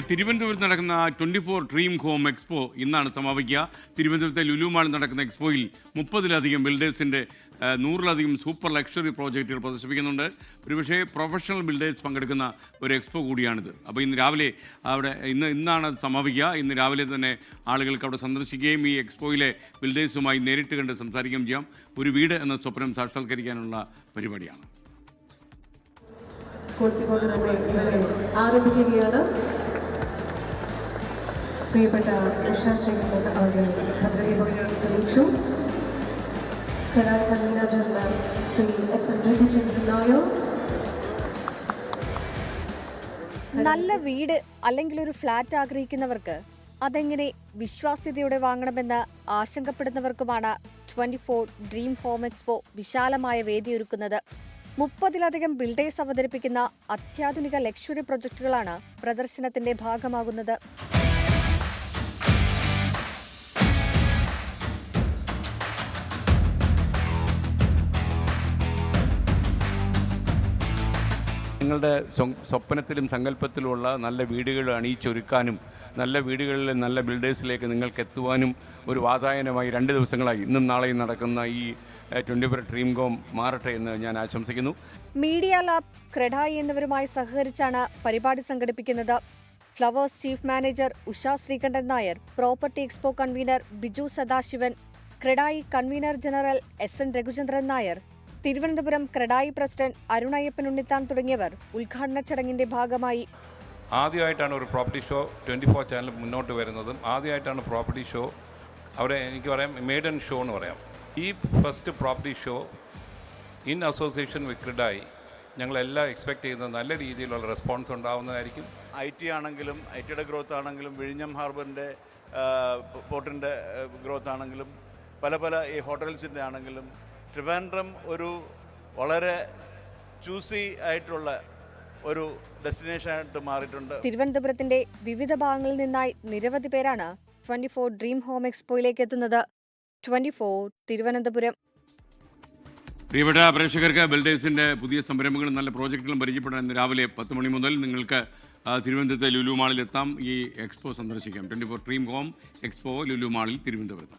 തിരുവനന്തപുരത്ത് നടക്കുന്ന twenty four dream home expo ഇന്നാണ് സമാപിക്കുക. തിരുവനന്തപുരത്തെ ലുലു മാളിൽ നടക്കുന്ന എക്സ്പോയിൽ മുപ്പതിലധികം ബിൽഡേഴ്സിന്റെ ആ, നൂറിലധികം സൂപ്പർ ലക്ഷറി പ്രോജക്റ്റുകൾ പ്രദർശിപ്പിക്കുന്നുണ്ട്. ഒരുപക്ഷെ പ്രൊഫഷണൽ ബിൽഡേഴ്സ് പങ്കെടുക്കുന്ന ഒരു എക്സ്പോ കൂടിയാണിത്. അപ്പോൾ ഇന്ന് രാവിലെ അവിടെ ഇന്ന് ഇന്നാണ് സമാപിക്കുക. ഇന്ന് രാവിലെ തന്നെ ആളുകൾക്ക് അവിടെ സന്ദർശിക്കുകയും ഈ എക്സ്പോയിലെ ബിൽഡേഴ്സുമായി നേരിട്ട് കണ്ട് സംസാരിക്കുകയും ചെയ്യാം. ഒരു വീട് എന്ന സ്വപ്നം സാക്ഷാത്കരിക്കാനുള്ള പരിപാടിയാണ്. ആരംഭിക്കുകയാണ്. പ്രിയപ്പെട്ട കൃഷ്ണ ശ്രീകുമാർ അവരുടെ പത്രിക തെളിയിച്ചു കടായ കൺവീനർ ശ്രീ എസ് നല്ല വീട് അല്ലെങ്കിൽ ഒരു ഫ്ലാറ്റ് ആഗ്രഹിക്കുന്നവർക്ക് അതെങ്ങനെ വിശ്വാസ്യതയോടെ വാങ്ങണമെന്ന് ആശങ്കപ്പെടുന്നവർക്കുമാണ് twenty four dream home expo വിശാലമായ വേദിയൊരുക്കുന്നത്. മുപ്പതിലധികം ബിൽഡേഴ്സ് അവതരിപ്പിക്കുന്ന അത്യാധുനിക ലക്ഷറി പ്രൊജക്ടുകളാണ് പ്രദർശനത്തിന്റെ ഭാഗമാകുന്നത്. നിങ്ങളുടെ സ്വ- സ്വപ്നത്തിലും സങ്കല്പത്തിലുമുള്ള നല്ല വീടുകൾ അണിയിച്ചൊരുക്കാനും നല്ല വീടുകളിൽ നല്ല ബിൽഡേഴ്സിലേക്ക് നിങ്ങൾക്ക് എത്തുവാനും ഒരു വാതായനമായി രണ്ട് ദിവസങ്ങളായി. ഇന്നും നാളെയും നടക്കുന്ന ഈ ട്വന്റി ഫോർ ഡ്രീം കോം മാറട്ടെ എന്ന് ഞാൻ ആശംസിക്കുന്നു. മീഡിയ ലാബ് ക്രെഡായി എന്നിവരുമായി സഹകരിച്ചാണ് പരിപാടി സംഘടിപ്പിക്കുന്നത്. Flowers chief manager Usha Sreekandan Nair property expo convener Biju Sadasivan CREDAI convener general S N Raghuchandran Nair Thiruvananthapuram CREDAI president Arun Ayyappan Unnithan തുടങ്ങിയവർ ഉദ്ഘാടന ചടങ്ങിന്റെ ഭാഗമായി. ആദ്യമായിട്ടാണ് ഒരു property show twenty four channel മുന്നോട്ട് വരുന്നതും ആദ്യമായിട്ടാണ് പ്രോപ്പർട്ടി ഷോ അവിടെ എനിക്ക് പറയാം മേഡൻ ഷോ എന്ന് പറയാം. ഈ first property show in association with CREDAI ഞങ്ങളെല്ലാം എക്സ്പെക്ട് ചെയ്യുന്നത് നല്ല രീതിയിലുള്ള റെസ്പോൺസ് ഉണ്ടാവുന്നതായിരിക്കും. ഐ ടി ആണെങ്കിലും ഐ ടിയുടെ ഗ്രോത്ത് ആണെങ്കിലും വിഴിഞ്ഞം ഹാർബറിന്റെ പോർട്ടിന്റെ ഗ്രോത്ത് ആണെങ്കിലും പല പല ഈ ഹോട്ടൽസിന്റെ ആണെങ്കിലും ട്രിവാൻഡ്രം ഒരു വളരെ ചൂസി ആയിട്ടുള്ള ഒരു ഡെസ്റ്റിനേഷൻ ആയിട്ട് മാറിയിട്ടുണ്ട്. തിരുവനന്തപുരത്തിന്റെ വിവിധ ഭാഗങ്ങളിൽ നിന്നായി നിരവധി പേരാണ് ട്വന്റി ഫോർ ഡ്രീം ഹോം എക്സ്പോയിലേക്ക് എത്തുന്നത്. Twenty four Thiruvananthapuram. പ്രിയപ്പെട്ട പ്രേക്ഷകർക്ക് ബിൽഡേഴ്സിന്റെ പുതിയ സംരംഭങ്ങളും നല്ല പ്രോജക്റ്റുകളും പരിചയപ്പെടാൻ ഇന്ന് രാവിലെ പത്ത് മണി മുതൽ നിങ്ങൾക്ക് തിരുവനന്തപുരത്തെ ലുലു മാളിൽ എത്താം. ഈ എക്സ്പോ സന്ദർശിക്കാം. Twenty four dream home expo Lulu മാളിൽ തിരുവനന്തപുരത്ത്.